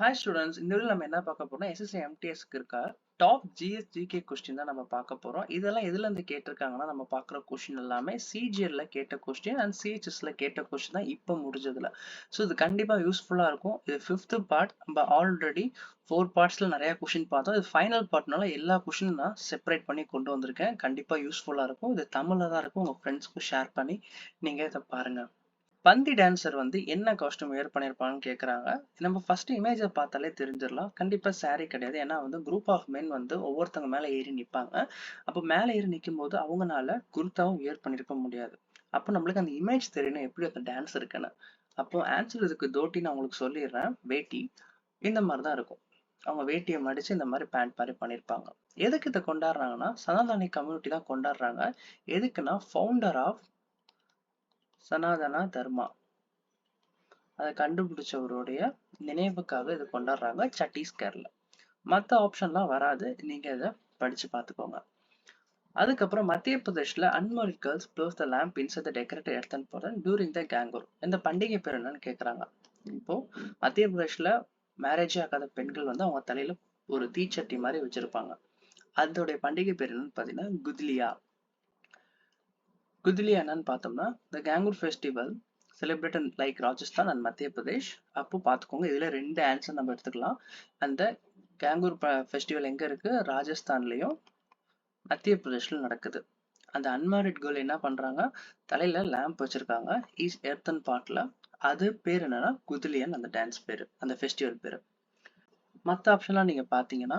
Hi students இந்த video நம்ம என்ன பார்க்க போறோம் எஸ்எஸ்சி எம்டிஎஸ்க்கு இருக்க டாப் ஜிஎஸ் ஜிகே கொஸ்டின் தான் நம்ம பார்க்க போறோம். இதெல்லாம் எதுல இருந்து கேட்டிருக்காங்கன்னா நம்ம பார்க்குற கொஸ்டின் எல்லாமே சிஜிஎல்ல கேட்ட கொஸ்டின் அண்ட் சிஹெச்எஸ்ல கேட்ட கொஸ்டின் தான் இப்போ முடிஞ்சதுல. ஸோ இது கண்டிப்பா யூஸ்ஃபுல்லா இருக்கும். இது ஃபிஃப்த் பார்ட் நம்ம ஆல்ரெடி ஃபோர் பார்ட்ஸ்ல நிறைய கொஸ்டின் பார்த்தோம். இது ஃபைனல் பார்ட்னால எல்லா கொஸ்டினும் நான் செப்பரேட் பண்ணி கொண்டு வந்திருக்கேன். கண்டிப்பா யூஸ்ஃபுல்லா இருக்கும். இது தமிழ்ல தான் இருக்கும். உங்க ஃப்ரெண்ட்ஸ்க்கு ஷேர் பண்ணி நீங்க இதை பாருங்க. பந்தி டான்சர் வந்து என்ன காஸ்டியூம் வேர் பண்ணியிருப்பாங்கன்னு கேட்குறாங்க நம்ம ஃபர்ஸ்ட் இமேஜை பார்த்தாலே தெரிஞ்சிடலாம். கண்டிப்பாக saree கிடையாது. ஏன்னா வந்து குரூப் ஆஃப் மென் வந்து ஒவ்வொருத்தவங்க மேலே ஏறி நிற்பாங்க அப்போ மேலே ஏறி நிற்கும் போது அவங்களால குர்தாவும் வியர் பண்ணியிருக்க முடியாது. அப்போ நம்மளுக்கு அந்த இமேஜ் தெரியணும் எப்படி அந்த டான்ஸ் இருக்குன்னு. அப்போ ஆன்சர் இதுக்கு தோட்டி நான் உங்களுக்கு சொல்லிடுறேன். வேட்டி இந்த மாதிரி தான் இருக்கும். அவங்க வேட்டியை மடிச்சு இந்த மாதிரி பேண்ட் மாதிரி பண்ணியிருப்பாங்க எதுக்கு இதை கொண்டாடுறாங்கன்னா சனாதனி கம்யூனிட்டி தான் கொண்டாடுறாங்க. எதுக்குன்னா ஃபவுண்டர் ஆஃப் சனாதனா தர்மா. அதை கண்டுபிடிச்சவருடைய நினைவுக்காக இது கொண்டாடுறாங்க சத்தீஸ்கர்ல மற்ற ஆப்ஷன்லாம் வராது. நீங்க இதை படிச்சு பார்த்துக்கோங்க. அதுக்கப்புறம் மத்திய பிரதேஷ்ல unmarried girls blows the lamp inside the decorated earthen போறன் during the Gangaur இந்த பண்டிகை பேர் என்னன்னு கேக்குறாங்க. இப்போ மத்திய பிரதேஷ்ல மேரேஜ் ஆகாத பெண்கள் வந்து அவங்க தலையில ஒரு தீச்சட்டி மாதிரி வச்சிருப்பாங்க. அதோடைய பண்டிகை பேர் என்னன்னு பாத்தீங்கன்னா குத்லியா. குத்லி என்னன்னு பார்த்தோம்னா the Gangaur festival celebrate like Rajasthan and Madhya Pradesh அப்போ பார்த்துக்கோங்க இதில் ரெண்டு ஆன்சர் நம்ம எடுத்துக்கலாம். அந்த கேங்கூர் ஃபெஸ்டிவல் எங்கே இருக்குது ராஜஸ்தான்லேயும் மத்திய பிரதேஷில் நடக்குது. அந்த அன்மாரிட் கேர்ள் என்ன பண்ணுறாங்க தலையில் லேம்ப் வச்சுருக்காங்க. ஈஸ் எர்த்தன் பாட்டில் அது பேர் என்னன்னா குதிலியன் அந்த டான்ஸ் பேர் அந்த ஃபெஸ்டிவல் பேர். மற்ற ஆப்ஷன்லாம் நீங்கள் பார்த்தீங்கன்னா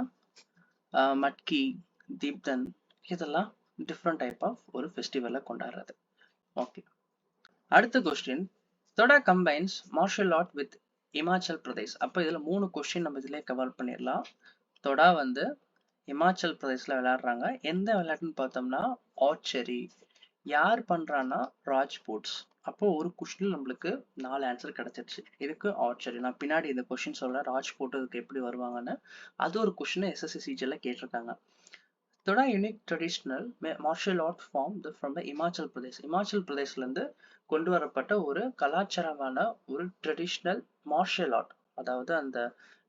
மட்கி தீப்தன் இதெல்லாம் டிஃப்ரெண்ட் டைப் ஆஃப் ஒரு ஃபெஸ்டிவலை கொண்டாடுறது. ஓகே அடுத்த question Thoda combines martial art with Himachal Pradesh அப்போ இதில் மூணு கொஸ்டின் நம்ம இதிலே கவர் பண்ணிடலாம். தொடா வந்து இமாச்சல் பிரதேஷில் விளையாடுறாங்க. எந்த விளையாட்டுன்னு பார்த்தோம்னா ஆர்ச்சரி யார் பண்றான்னா ராஜ்பூட்ஸ் அப்போ ஒரு கொஸ்டின் நம்மளுக்கு நாலு ஆன்சர் கிடைச்சிருச்சு. இதுக்கு ஆர்ச்சரி நான் பின்னாடி இந்த கொஸ்டின் சொல்றேன். ராஜ்பூட் இதுக்கு எப்படி வருவாங்கன்னு. அது ஒரு கொஸ்டின் எஸ்எஸ்சி சிஜியில் கேட்டிருக்காங்க. Thoda unique traditional martial art form from the Himachal Pradesh Himachal பிரதேஷ்லேருந்து கொண்டு வரப்பட்ட ஒரு கலாச்சாரமான ஒரு ட்ரெடிஷ்னல் மார்ஷியல் ஆர்ட் அதாவது அந்த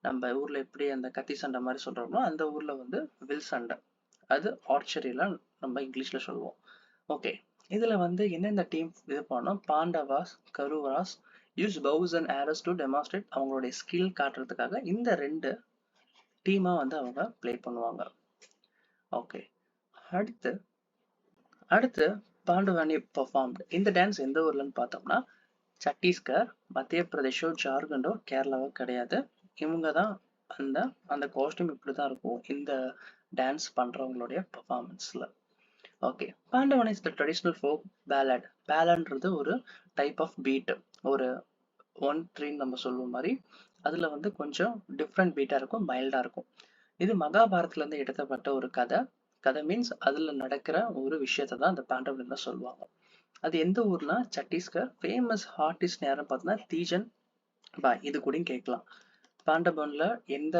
நம்ம ஊரில் எப்படி அந்த கத்தி சண்டை மாதிரி சொல்கிறோம்னா அந்த ஊரில் வந்து வில் சண்டை. அது ஆர்ச்சரியெலாம் நம்ம இங்கிலீஷில் சொல்லுவோம். ஓகே இதில் வந்து என்னென்ன டீம் இது பண்ணோம் Pandavas Kauravas use bows and arrows to demonstrate அவங்களுடைய ஸ்கில் காட்டுறதுக்காக இந்த ரெண்டு டீமாக வந்து அவங்க ப்ளே பண்ணுவாங்க. ஓகே அடுத்து அடுத்து பாண்டவானி பர்ஃபார்ம்டு இந்த டான்ஸ் எந்த ஊர்லன்னு பார்த்தோம்னா சத்தீஸ்கர் மத்திய பிரதேஷோ ஜார்க்கண்டோ கேரளாவோ கிடையாது. இவங்க தான் அந்த அந்த காஸ்டியூம் இப்படி தான் இருக்கும் இந்த டான்ஸ் பண்றவங்களுடைய பர்ஃபார்மன்ஸ்ல okay Pandavan is the traditional folk ballad பேலட்ன்றது ஒரு டைப் ஆஃப் பீட் ஒரு ஒன் த்ரீன்னு நம்ம சொல்லுவோம் மாதிரி. அதில் வந்து கொஞ்சம் டிஃப்ரெண்ட் பீட்டா இருக்கும் மைல்டாக இருக்கும். இது மகாபாரத்ல இருந்து எடுத்தப்பட்ட ஒரு கதை. கதை மீன்ஸ் அதுல நடக்கிற ஒரு விஷயத்தை தான் அந்த பாண்டவன்ல சொல்லுவாங்க. அது எந்த ஊர்னா சத்தீஸ்கர் ஃபேமஸ் ஆர்டிஸ்ட் யாரும் பார்த்தீங்கன்னா தீஜன். பாய் இது கூட கேட்கலாம். பாண்டவன்ல எந்த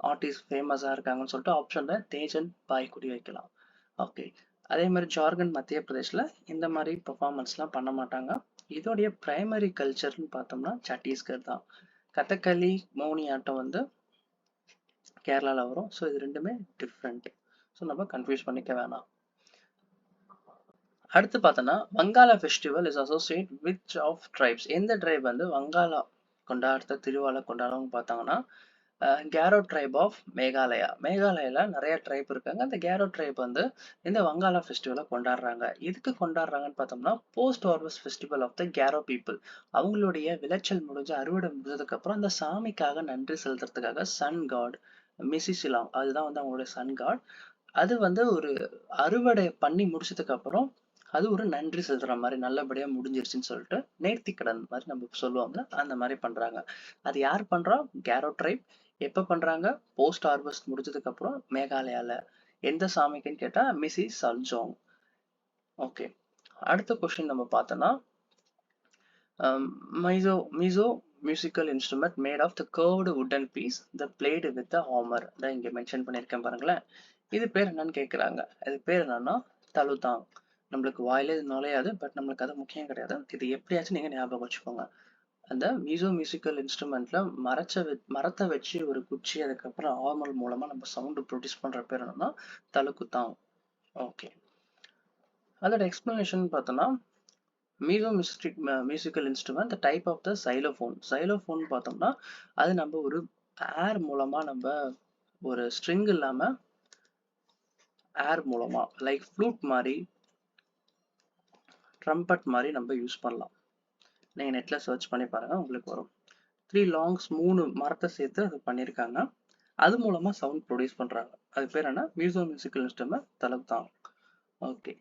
ஆர்டிஸ்ட் ஃபேமஸா இருக்காங்கன்னு சொல்லிட்டு ஆப்ஷன்ல தேஜன் பாய் குடி வைக்கலாம். ஓகே அதே மாதிரி ஜார்கண்ட் மத்திய பிரதேஷ்ல இந்த மாதிரி பெர்ஃபார்மன்ஸ்லாம் பண்ண மாட்டாங்க. இதோடைய பிரைமரி கல்ச்சர்னு பார்த்தோம்னா சத்தீஸ்கர் தான். கதகளி மௌனி ஆட்டம் வந்து கேரளாவில் வரும். ஸோ இது ரெண்டுமே டிஃப்ரெண்ட் ஸோ நம்ம கன்ஃபியூஸ் பண்ணிக்க வேணாம். அடுத்து பார்த்தோன்னா Wangala festival is associate which of tribes எந்த ட்ரைப் வந்து வங்காளா கொண்டாடுற திருவாலை கொண்டாடுறவங்க பார்த்தாங்கன்னா கேரோ ட்ரைப் ஆஃப் மேகாலயா மேகாலயால நிறைய ட்ரைப் இருக்காங்க. அந்த கேரோ ட்ரைப் வந்து இந்த வங்காளா ஃபெஸ்டிவலை கொண்டாடுறாங்க. எதுக்கு கொண்டாடுறாங்கன்னு பார்த்தோம்னா post harvest festival of the Garo people அவங்களுடைய விளைச்சல் முடிஞ்சு அறுவடை முடிஞ்சதுக்கு அப்புறம் அந்த சாமிக்காக நன்றி செலுத்துறதுக்காக சன் காட் மிசிசிலாம். அதுதான் வந்து அவங்களுடைய சன் காட் அது வந்து ஒரு அறுவடை பண்ணி முடிச்சதுக்கு அப்புறம் அது ஒரு நன்றி செலுத்துற மாதிரி நல்லபடியா முடிஞ்சிருச்சுன்னு சொல்லிட்டு நேர்த்தி கடன் மாதிரி நம்ம சொல்லுவாங்க அந்த மாதிரி பண்றாங்க. அது யார் பண்றா? கேரோ ட்ரைப் எப்ப பண்றாங்க? போஸ்ட் ஹார்வெஸ்ட் முடிஞ்சதுக்கு அப்புறம் மேகாலயால. எந்த சாமிக்குன்னு கேட்டா மிசி சல்ஜோங். ஓகே அடுத்த கொஸ்டின் நம்ம பார்த்தோம்னா Mizo Mizo musical instrument made of the curved wooden piece the blade with the hammer தான் இங்க மென்ஷன் பண்ணியிருக்கேன் பாருங்களேன். இது பேர் என்னன்னு கேட்குறாங்க இது பேர் என்னன்னா தலுதாங். நம்மளுக்கு வாயிலே நுழையாது பட் நம்மளுக்கு அது முக்கியம் கிடையாது. இது எப்படியாச்சும் நீங்க ஞாபகம் வச்சுக்கோங்க. அந்த மியூசோ மியூசிக்கல் இன்ஸ்ட்ருமெண்ட்ல மரச்ச மரத்தை வச்சு ஒரு குச்சி அதுக்கப்புறம் ஆர்மல் மூலமா நம்ம சவுண்ட் ப்ரொடியூஸ் பண்ற பேர் என்னன்னா தலுக்குத்தான் ஓகே அதோட எக்ஸ்பிளனேஷன் பார்த்தோம்னா Mizo music musical instrument the type of the xylophone xylophone பார்த்தோம்னா அது நம்ம ஒரு ஏர் மூலமாக நம்ம ஒரு ஸ்ட்ரிங் இல்லாமல் ஏர் மூலமாக லைக் ஃப்ளூட் மாதிரி ட்ரம்பட் மாதிரி நம்ம யூஸ் பண்ணலாம். நீங்கள் நெட்ல சர்ச் பண்ணி பாருங்கள் உங்களுக்கு வரும். த்ரீ லாங்ஸ் மூணு மரத்தை சேர்த்து அது பண்ணியிருக்காங்க அது மூலமாக சவுண்ட் ப்ரொடியூஸ் பண்ணுறாங்க அது பேர் என்ன? மியூசோ மியூசிக்கல் இன்ஸ்ட்ருமெண்ட் தலப்தான் ஓகே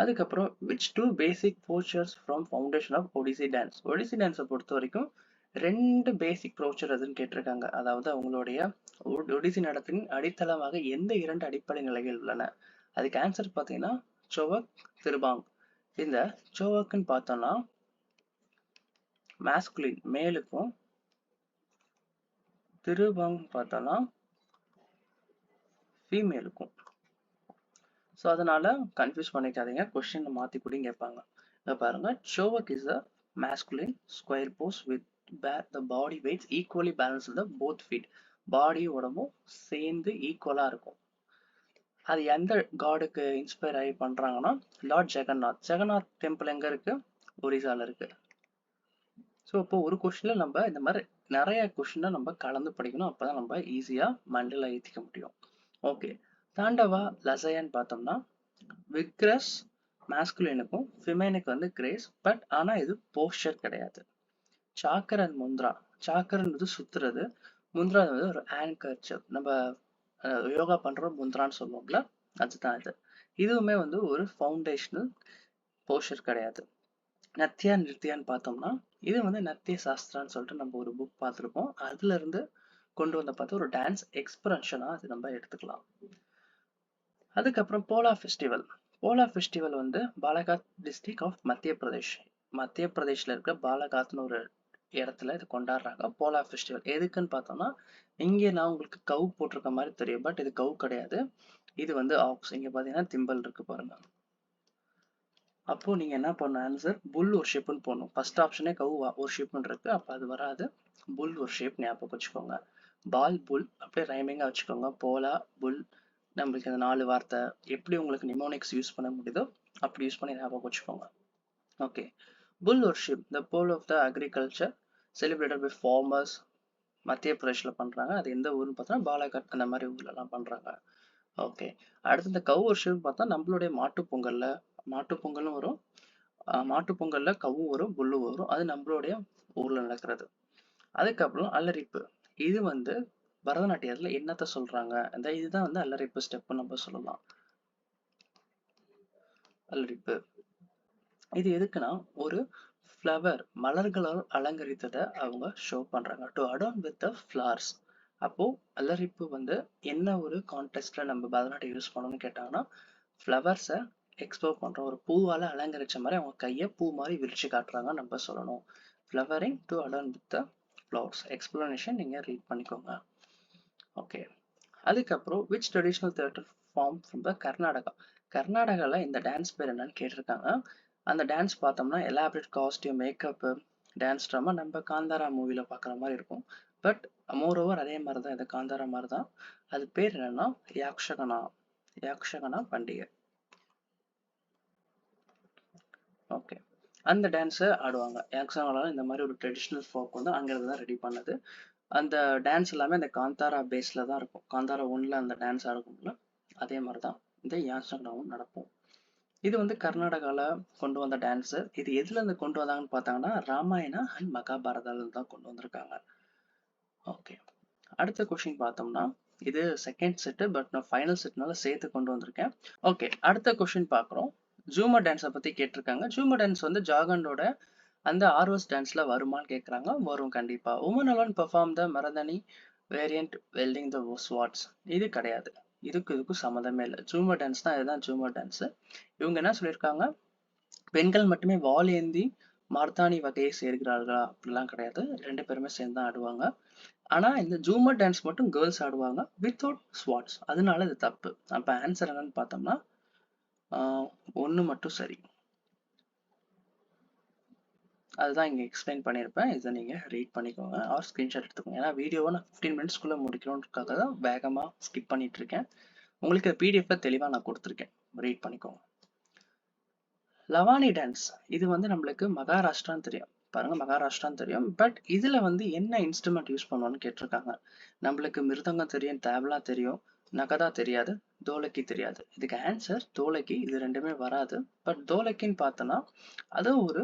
அதுக்கப்புறம் which two basic postures from foundation of Odissi dance Odissi டான்ஸை பொறுத்த வரைக்கும் ரெண்டு பேசிக் ப்ரோச்சர் அதுன்னு கேட்டிருக்காங்க. அதாவது அவங்களுடைய ஒ- ஒடிசி நடத்தின் அடித்தளமாக எந்த இரண்டு அடிப்படை நிலைகள் உள்ளன? அதுக்கு ஆன்சர் பார்த்தீங்கன்னா சோவக் திருபாங் இந்த சோவக்குன்னு பார்த்தோம்னா மேஸ்குலின் மேலுக்கும் திருபாங் பார்த்தோம்னா ஃபீமேலுக்கும் ஸோ அதனால கன்ஃபியூஸ் பண்ணிக்காதீங்க. கொஸ்டின் மாற்றி கூட கேட்பாங்க. இதை பாருங்க. Chowk is a masculine square pose with the body weights equally balance the both feet body உடம்பும் சேர்ந்து ஈக்குவலாக இருக்கும். அது எந்த காடுக்கு இன்ஸ்பயர் ஆகி பண்ணுறாங்கன்னா லார்ட் ஜெகநாத் ஜெகநாத் டெம்பிள் எங்கே இருக்கு? ஒரிசால இருக்கு. ஸோ இப்போ ஒரு கொஷினில் நம்ம இந்த மாதிரி நிறைய கொஷினை நம்ம கலந்து படிக்கணும். அப்போ தான் நம்ம ஈஸியாக மண்டல ஏற்றிக்க முடியும். ஓகே தாண்டவா லசையான்னு பார்த்தோம்னா விக்ரஸ் மேஸ்குலினுக்கும் ஃபிமேனுக்கு வந்து கிரேஸ் பட் ஆனால் இது போஸ்டர் கிடையாது. சாக்கர் அண்ட் முந்த்ரா சாக்கர்ன்றது சுத்துறது. முந்த்ரா வந்து ஒரு ஆங்கர்ச்சர் நம்ம யோகா பண்ணுறோம் முந்த்ரான்னு சொல்லுவோம்ல அதுதான் இது. இதுவுமே வந்து ஒரு ஃபவுண்டேஷனல் போஸ்டர் கிடையாது. நத்தியா நிறுத்தியான்னு பார்த்தோம்னா இது வந்து நத்திய சாஸ்திரான்னு சொல்லிட்டு நம்ம ஒரு புக் பார்த்துருப்போம். அதுல இருந்து கொண்டு வந்த பார்த்து ஒரு டான்ஸ் எக்ஸ்பிரஷனாக அது நம்ம எடுத்துக்கலாம். அதுக்கப்புறம் போலா ஃபெஸ்டிவல் போலா ஃபெஸ்டிவல் வந்து பாலகாத் டிஸ்ட்ரிக்ட் ஆஃப் மத்திய பிரதேஷ் மத்திய பிரதேஷில் இருக்க பாலகாத்னு ஒரு இடத்துல இது கொண்டாடுறாங்க. போலா ஃபெஸ்டிவல் எதுக்குன்னு பார்த்தோம்னா இங்கே நான் உங்களுக்கு கவு போட்டிருக்க மாதிரி தெரியும். பட் இது கவு கிடையாது. இது வந்து ஆக்ஸ் இங்க பாத்தீங்கன்னா திம்பல் இருக்கு பாருங்க. அப்போ நீங்க என்ன பண்ண ஆன்சர் புல் ஒரு ஷேப்னு போடணும் ஃபர்ஸ்ட் ஆப்ஷனே கவு ஒரு ஷிப்னு இருக்கு. அப்போ அது வராது. புல் ஒரு ஷேப் ஞாபகம் வச்சுக்கோங்க. பால் புல் அப்படியே ரைமிங்காக வச்சுக்கோங்க. போலா புல் நம்மளுக்கு இந்த நாலு வார்த்தை எப்படி உங்களுக்கு நிமோனிக்ஸ் யூஸ் பண்ண முடியுதோ அப்படி யூஸ் பண்ணி ஞாபகம் வச்சுக்கோங்க. Okay bull worship the Pol of the agriculture celebrated by farmers Madhya பிரதேஷ்ல பண்றாங்க. அது எந்த ஊர்னு பார்த்தோன்னா பாலாகட் அந்த மாதிரி ஊர்ல எல்லாம் பண்றாங்க. ஓகே அடுத்து இந்த கவு ஒர்ஷிப்னு பார்த்தா நம்மளுடைய மாட்டுப் பொங்கல்ல மாட்டுப் பொங்கலும் வரும். ஆஹ் மாட்டுப் பொங்கல்ல கவும் வரும் புல்லு வரும். அது நம்மளுடைய ஊர்ல நடக்கிறது. அதுக்கப்புறம் அல்லரிப்பு. இது வந்து பரதநாட்டியத்தில் என்னத்த சொல்றாங்க? இந்த இதுதான் வந்து அல்லரிப்பு ஸ்டெப் நம்ம சொல்லலாம். அல்லரிப்பு இது எதுக்குன்னா ஒரு ஃப்ளவர் மலர்களால் அலங்கரித்ததை அவங்க ஷோ பண்றாங்க. To adorn with the flowers அப்போ அல்லரிப்பு வந்து என்ன ஒரு கான்டெஸ்ட்ல நம்ம பரதநாட்டியம் யூஸ் பண்ணணும்னு கேட்டாங்கன்னா ஃப்ளவர்ஸை எக்ஸ்ப்ளோர் பண்றோம் ஒரு பூவால அலங்கரிச்ச மாதிரி அவங்க கையை பூ மாதிரி விரிச்சு காட்டுறாங்க நம்ம சொல்லணும். Flowering to adorn with the flowers explanation நீங்க ரீட் பண்ணிக்கோங்க. ஓகே அதுக்கப்புறம் which traditional theatre form from the Karnataka கர்நாடகாவில் இந்த டான்ஸ் பேர் என்னன்னு கேட்டிருக்காங்க. அந்த டான்ஸ் பார்த்தோம்னா elaborate costume makeup dance drama நம்ம காந்தாரா மூவியில் பார்க்குற மாதிரி இருக்கும். பட் மோர் ஓவர் அதே மாதிரி தான் இந்த காந்தாரா மாதிரி தான் அது பேர் என்னன்னா யாக்ஷகனா யாக்ஷகனா பண்டிகை. ஓகே அந்த டான்ஸை ஆடுவாங்க. யாக்ஷகனா இந்த மாதிரி ஒரு ட்ரெடிஷ்னல் ஃபோக் வந்து அங்கிருந்து தான் ரெடி பண்ணது. அந்த டான்ஸ் எல்லாமே அந்த காந்தாரா பேஸில் தான் இருக்கும். காந்தாரா ஒன்றில் அந்த டான்ஸ் ஆடுக்கும்ல அதே மாதிரி தான் இந்த யாக்ஷகனாவும் நடக்கும். இது வந்து கர்நாடகாவில் கொண்டு வந்த டான்ஸு இது எதுலேருந்து கொண்டு வந்தாங்கன்னு பார்த்தாங்கன்னா ராமாயணா அண்ட் மகாபாரதாலேருந்து தான் கொண்டு வந்திருக்காங்க. ஓகே அடுத்த கொஷின் பார்த்தோம்னா இது செகண்ட் செட்டு பட் நான் ஃபைனல் செட்னால சேர்த்து கொண்டு வந்திருக்கேன். ஓகே அடுத்த கொஷின் பார்க்குறோம். ஜூமர் டான்ஸை பற்றி கேட்டிருக்காங்க. ஜூமர் டான்ஸ் வந்து ஜாகண்டோட அந்த ஆர்வஸ் டான்ஸில் வருமான்னு கேட்குறாங்க. வரும் கண்டிப்பாக woman alone perform the Mardani variant wielding the swords இது கிடையாது. இதுக்கு இதுக்கும் சம்மந்தமே இல்லை. ஜூமர் டான்ஸ் தான் இதுதான் ஜூமர் டான்ஸு இவங்க என்ன சொல்லியிருக்காங்க? பெண்கள் மட்டுமே வால் ஏந்தி மர்தானி வகையை சேர்கிறார்களா? அப்படிலாம் கிடையாது. ரெண்டு பேருமே சேர்ந்து தான் ஆடுவாங்க. ஆனால் இந்த ஜூமர் டான்ஸ் மட்டும் கேர்ள்ஸ் ஆடுவாங்க வித்தவுட் ஸ்வாட்ஸ் அதனால இது தப்பு. அப்போ ஆன்சர் என்னன்னு பார்த்தோம்னா ஒன்று மட்டும் சரி. அதுதான் இங்கே எக்ஸ்பிளைன் பண்ணியிருப்பேன். இதை நீங்கள் ரீட் பண்ணிக்கோங்க. ஆர் ஸ்க்ரீன்ஷாட் எடுத்துக்கோங்க. ஏன்னா வீடியோவை நான் ஃபிஃப்டீன் மினிட்ஸ்க்குள்ளே முடிக்கணுன்றக்காக தான் வேகமாக ஸ்கிப் பண்ணிட்டு இருக்கேன் உங்களுக்கு பிடிஎஃப்ல தெளிவாக நான் கொடுத்துருக்கேன். ரீட் பண்ணிக்கோங்க. லவானி டான்ஸ் இது வந்து நம்மளுக்கு மகாராஷ்டிரான்னு தெரியும். பாருங்க மகாராஷ்டிரான்னு தெரியும். பட் இதுல வந்து என்ன இன்ஸ்ட்ருமெண்ட் யூஸ் பண்ணுவோன்னு கேட்டிருக்காங்க. நம்மளுக்கு மிருதங்கம் தெரியும் தேவலாம் தெரியும். நகதா தெரியாது தோலக்கி தெரியாது. இதுக்கு ஆன்சர் தோலைக்கு இது ரெண்டுமே வராது. பட் தோலக்கின்னு பார்த்தோன்னா அது ஒரு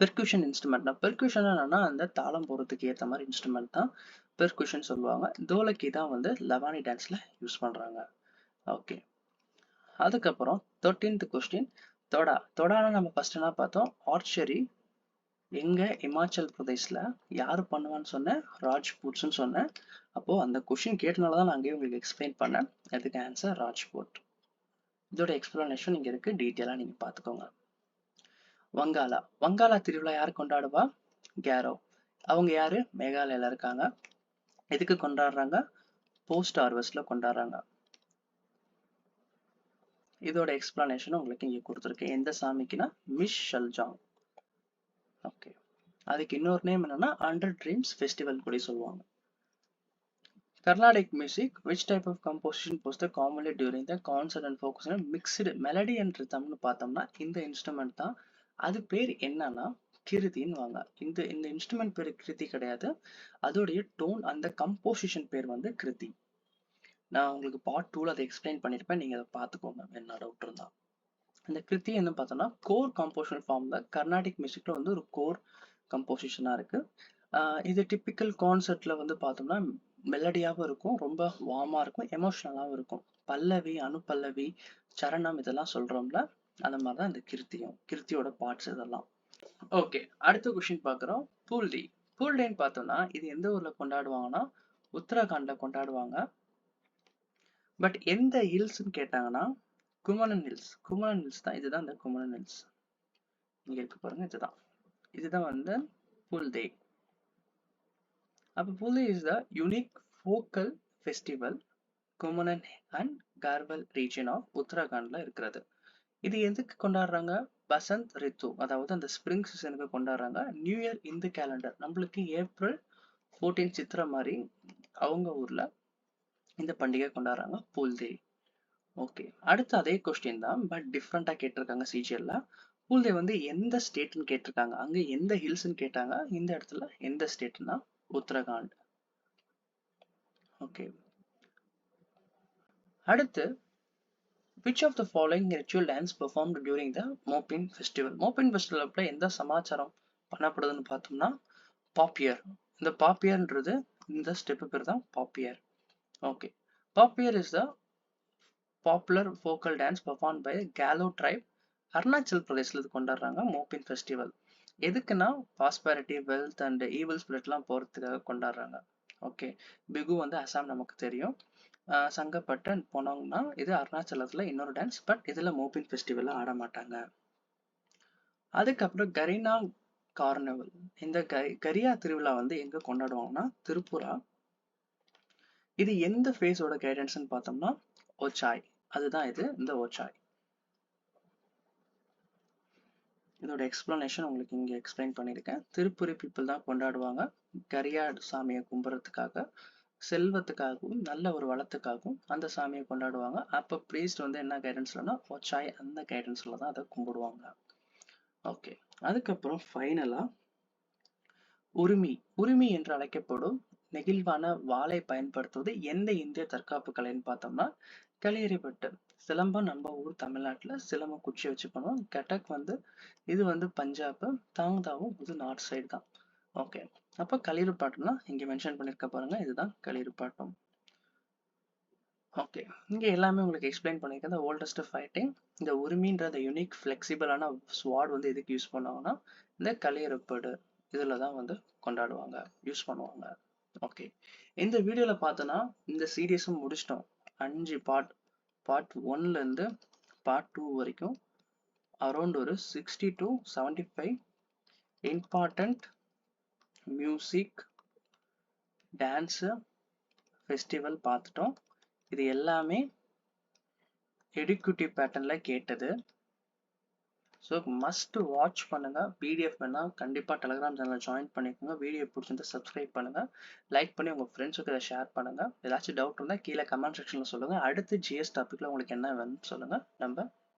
பெர்க்யூஷன் இன்ஸ்ட்ருமெண்ட் தான் பெர்க்யூஷன் என்னன்னா அந்த தாளம் போகிறதுக்கு ஏற்ற மாதிரி இன்ஸ்ட்ருமெண்ட் தான் பெர்க்யூஷன் சொல்லுவாங்க. தோலக்கி தான் வந்து லவானி டான்ஸில் யூஸ் பண்ணுறாங்க ஓகே அதுக்கப்புறம் தேர்ட்டீன்த் கொஸ்டின் தொடா. தொடான நம்ம ஃபர்ஸ்ட் என்ன பார்த்தோம்? ஆர்ச்சரி எங்க இமாச்சல் பிரதேஷ்ல யார் பண்ணுவான்னு சொன்னேன் ராஜ்பூட்ஸ்னு சொன்னேன் அப்போ அந்த கொஷின் கேட்டனால தான் நான் அங்கேயே உங்களுக்கு எக்ஸ்பிளைன் பண்ணேன். அதுக்கு ஆன்சர் ராஜ்பூட் இதோட எக்ஸ்பிளனேஷன் இங்க இருக்கு. டீட்டெயிலாக நீங்க பாத்துக்கோங்க. வங்காளா. வங்காளா திருவிழா யார் கொண்டாடுவா? கேரோ. அவங்க யாரு? மேகாலயால இருக்காங்க. எதுக்கு கொண்டாடுறாங்க? போஸ்ட் ஹார்வெஸ்ட்ல கொண்டாடுறாங்க. இதோட எக்ஸ்பிளனேஷன் உங்களுக்கு இங்க கொடுத்துருக்கேன் எந்த சாமிக்குன்னா? மிஷ் ஷல்ஜாங் ஓகே அதுக்கு இன்னொரு நேம் என்னன்னா அண்டர் ட்ரீம்ஸ் ஃபெஸ்டிவல் கூட சொல்லுவாங்க. Carnatic music which type of composition post commonly during the concert and focus mixed melody and ரிதம்னு பார்த்தோம்னா இந்த இன்ஸ்ட்ருமெண்ட் தான். அது பேர் என்னன்னா கிருதின்னு வாங்க. இந்த இந்த இன்ஸ்ட்ருமெண்ட் பேர் கிருதி கிடையாது. அதோடைய டோன் அந்த கம்போசிஷன் பேர் வந்து கிருதி. நான் உங்களுக்கு பார்ட் டூல அதை எக்ஸ்பிளைன் பண்ணிருப்பேன். நீங்க அதை பார்த்துக்கோங்க. என்ன டவுட் இருந்தா இந்த கிருத்தி என்ன பார்த்தோம்னா கோர் கம்போசிஷன் ஃபார்ம்ல கர்நாடிக் மியூசிக்ல வந்து ஒரு கோர் கம்போசிஷனா இருக்கு. இது டிப்பிக்கல் கான்சர்ட்ல வந்து பார்த்தோம்னா மெலடியாகவும் இருக்கும் ரொம்ப வார்மா இருக்கும் எமோஷனலாகவும் இருக்கும். பல்லவி அனுபல்லவி சரணம் இதெல்லாம் சொல்றோம்ல அந்த மாதிரி தான் இந்த கிருத்தியும் கிருத்தியோட பார்ட்ஸ் இதெல்லாம். ஓகே அடுத்த கொஸ்டின் பார்க்குறோம். பூல்டி பூல்டேன்னு பார்த்தோம்னா இது எந்த ஊர்ல கொண்டாடுவாங்கன்னா உத்தரகாண்ட்ல கொண்டாடுவாங்க. பட் எந்த ஹில்ஸ்ன்னு கேட்டாங்கன்னா குமரன் ஹில்ஸ் குமரன் ஹில்ஸ் தான். இதுதான் இந்த குமரன் ஹில்ஸ் இங்க இருக்கு பாருங்க இதுதான். இதுதான் வந்து புல்தே. அப்ப Phooldei is the unique focal festival Kumaon and Garhwal region of உத்தரகாண்ட்ல இருக்கிறது. இது எதுக்கு கொண்டாடுறாங்க? வசந்த் ரித்து அதாவது அந்த ஸ்ப்ரிங் சீசனுக்கு கொண்டாடுறாங்க. நியூ இயர் இந்து கேலண்டர் நம்மளுக்கு ஏப்ரல் ஃபோர்டீன் சித்திரை மாதிரி அவங்க ஊர்ல இந்த பண்டிகை கொண்டாடுறாங்க புல்தே. ஓகே அடுத்து அதே கொஸ்டின் தான் பட் டிஃப்ரெண்டா கேட்டிருக்காங்க சிஜிஎல்ல பூல்தே வந்து எந்த ஸ்டேட்னு கேட்டிருக்காங்க. அங்க எந்த ஹில்ஸ்ன்னு கேட்டாங்க. இந்த இடத்துல எந்த ஸ்டேட்னா உத்தரகாண்ட். ஓகே அடுத்து which of the following ritual dance performed during the Mopin festival Mopin festival அப்போ எந்த சமாச்சாரம் பண்ணப்படுதுன்னு பார்த்தோம்னா பாப்பியர் இந்த பாப்பியர்ன்றது இந்த ஸ்டெப்பு பேர் தான் Popir okay Popir is the popular focal dance perform by Galo tribe Arunachal பிரதேசில் இது கொண்டாடுறாங்க மோப்பின் ஃபெஸ்டிவல் எதுக்குன்னா பாஸ்பாரிட்டி வெல்த் அண்ட் ஈவில் ஸ்பிரிட்லாம் போகிறதுக்காக கொண்டாடுறாங்க. ஓகே பிகு வந்து அசாம் நமக்கு தெரியும். ஆஹ் அண்ட் போனோம்னா இது அருணாச்சலத்தில் இன்னொரு டான்ஸ் பட் இதில் மோப்பின் ஃபெஸ்டிவலில் ஆட மாட்டாங்க. அதுக்கப்புறம் கரீனா கார்னிவல் இந்த கரியா திருவிழா வந்து எங்கே கொண்டாடுவாங்கன்னா திருப்புரா. இது எந்த ஃபேஸோட கைடன்ஸ்னு பார்த்தோம்னா ஓச்சாய் அதுதான் இது இந்த ஓச்சாய் இதோட எக்ஸ்பிளனேஷன் உங்களுக்கு இங்க எக்ஸ்பிளைன் பண்ணியிருக்கேன். திருப்புரி பீப்புள் தான் கொண்டாடுவாங்க. கரியாடு சாமியை கும்புறதுக்காக செல்வத்துக்காகவும் நல்ல ஒரு வளத்துக்காகவும் அந்த சாமியை கொண்டாடுவாங்க. அப்ப ப்ரீஸ்ட் வந்து என்ன கைடன்ஸ்லன்னா ஒச்சாய் அந்த கைடன்ஸ்ல தான் அதை கும்பிடுவாங்க. ஓகே அதுக்கப்புறம் ஃபைனலா உரிமை. உரிமை என்று அழைக்கப்படும் நெகிழ்வான வாளை பயன்படுத்துவது எந்த இந்திய தற்காப்பு கலைன்னு பார்த்தோம்னா களியறிப்பட்டு சிலம்பம் நம்ம ஊர் தமிழ்நாட்டில் சிலம்பம் குச்சி வச்சு பண்ணுவோம் கட்டக் வந்து இது வந்து பஞ்சாப் தாங்தாவும் இது நார்த் சைடு தான். ஓகே அப்போ களிறுப்பாட்டம்னா இங்கே மென்ஷன் பண்ணியிருக்க பாருங்க இதுதான் களிறுப்பாட்டம் ஓகே இங்கே எல்லாமே உங்களுக்கு எக்ஸ்பிளைன் பண்ணியிருக்கேன் இந்த ஓல்டஸ்ட் ஃபைட்டிங் இந்த உரிமைன்ற அந்த யூனிக் ஃப்ளெக்சிபிளான ஸ்வாட் வந்து எதுக்கு யூஸ் பண்ணுவாங்கன்னா இந்த களியறுப்பாடு இதில் தான் வந்து கொண்டாடுவாங்க யூஸ் பண்ணுவாங்க. ஓகே இந்த வீடியோவில் பார்த்தோன்னா இந்த சீரியஸும் முடிச்சிட்டோம். அஞ்சு பார்ட் பார்ட் ஒன்லேருந்து பார்ட் டூ வரைக்கும் அரௌண்ட் ஒரு sixty to seventy five important music dance festival பார்த்துட்டோம். இது எல்லாமே எடுக்யூட்டிவ் பேட்டர்னில் கேட்டது. ஸோ மஸ்ட் வாட்ச் பண்ணுங்க. பிடிஎஃப் வேணா கண்டிப்பாக டெலகிராம் சேனலில் ஜாயின் பண்ணிக்கோங்க. வீடியோ பிடிச்சிருந்தா சப்ஸ்கிரைப் பண்ணுங்க. லைக் பண்ணி உங்கள் ஃப்ரெண்ட்ஸுக்கு இதை ஷேர் பண்ணுங்க. ஏதாச்சும் டவுட் இருந்தால் கீழே கமெண்ட் செக்ஷனில் சொல்லுங்க. அடுத்து ஜிஎஸ் டாப்பிக்கில் உங்களுக்கு என்ன வேணும்னு சொல்லுங்க. நம்ம